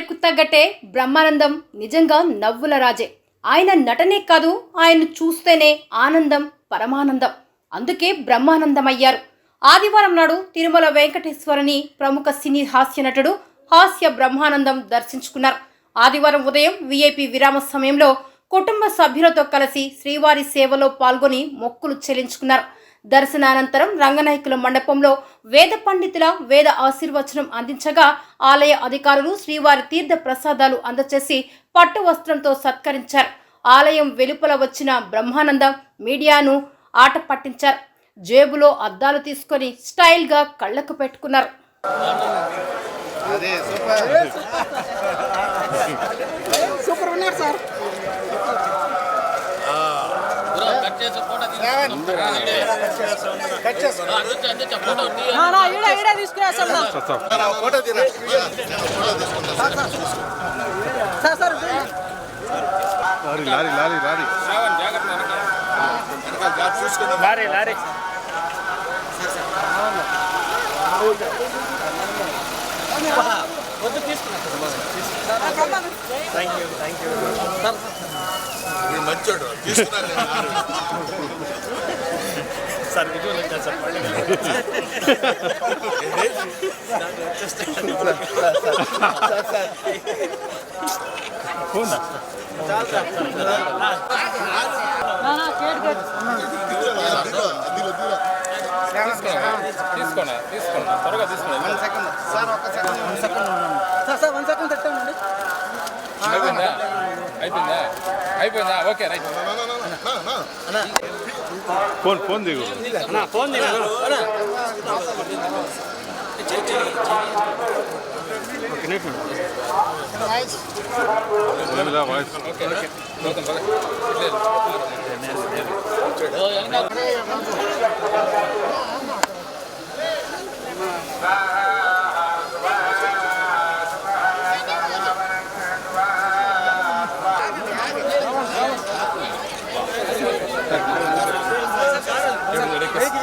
తగ్గట్టే బ్రహ్మానందం నిజంగా నవ్వుల రాజే. ఆయన నటనే కాదు ఆయన చూస్తేనే ఆనందం పరమానందం. అందుకే బ్రహ్మానందం అయ్యారు ఆదివారం నాడు తిరుమల వెంకటేశ్వరని ప్రముఖ సినీ హాస్య నటుడు హాస్య బ్రహ్మానందం దర్శించుకున్నారు. ఆదివారం ఉదయం విఐపి విరామ సమయంలో కుటుంబ సభ్యులతో కలిసి శ్రీవారి సేవలో పాల్గొని మొక్కులు చెల్లించుకున్నారు. దర్శనానంతరం రంగనాయకుల మండపంలో వేద పండితుల వేద ఆశీర్వచనం అందించగా ఆలయ అధికారులు శ్రీవారి తీర్థ ప్రసాదాలు అందచేసి పట్టు వస్త్రంతో సత్కరించారు. ఆలయం వెలుపల వచ్చిన బ్రహ్మానందం మీడియాను ఆట పట్టించారు. జేబులో అద్దాలు తీసుకొని స్టైల్గా కళ్ళకు పెట్టుకున్నారు. అదే సూపర్. సూపర్ ఉన్నారు sir. Lorry lorry lorry lorry lorry lorry తీసుకున్నాను నేను. సార్ విజువల్ వచ్చారు సార్ నా, నా, కేట్ కేట్ దిగు, దిగు, దిగు. తీసుకోండి తీసుకోండి త్వరగా తీసుకోండి వన్ సెకండ్ సార్ ఒక్క second one second sir sir one second అయిపోయిందా అయిపోయిందా అయిపోయిందా ఓకే రైట్ ఫోన్ ఫోన్ దిగు లేదా వాయిస్ ఓకే ఓకే గౌతమ్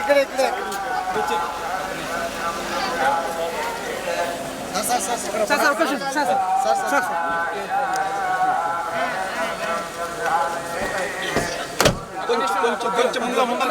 పద ఇక్కడే ఇక్కడే sir sir sir sir sir ఒక నిమిషం. సార్ సార్ సార్ సార్ కొంచెం కొంచెం ముందుగా ముందుగా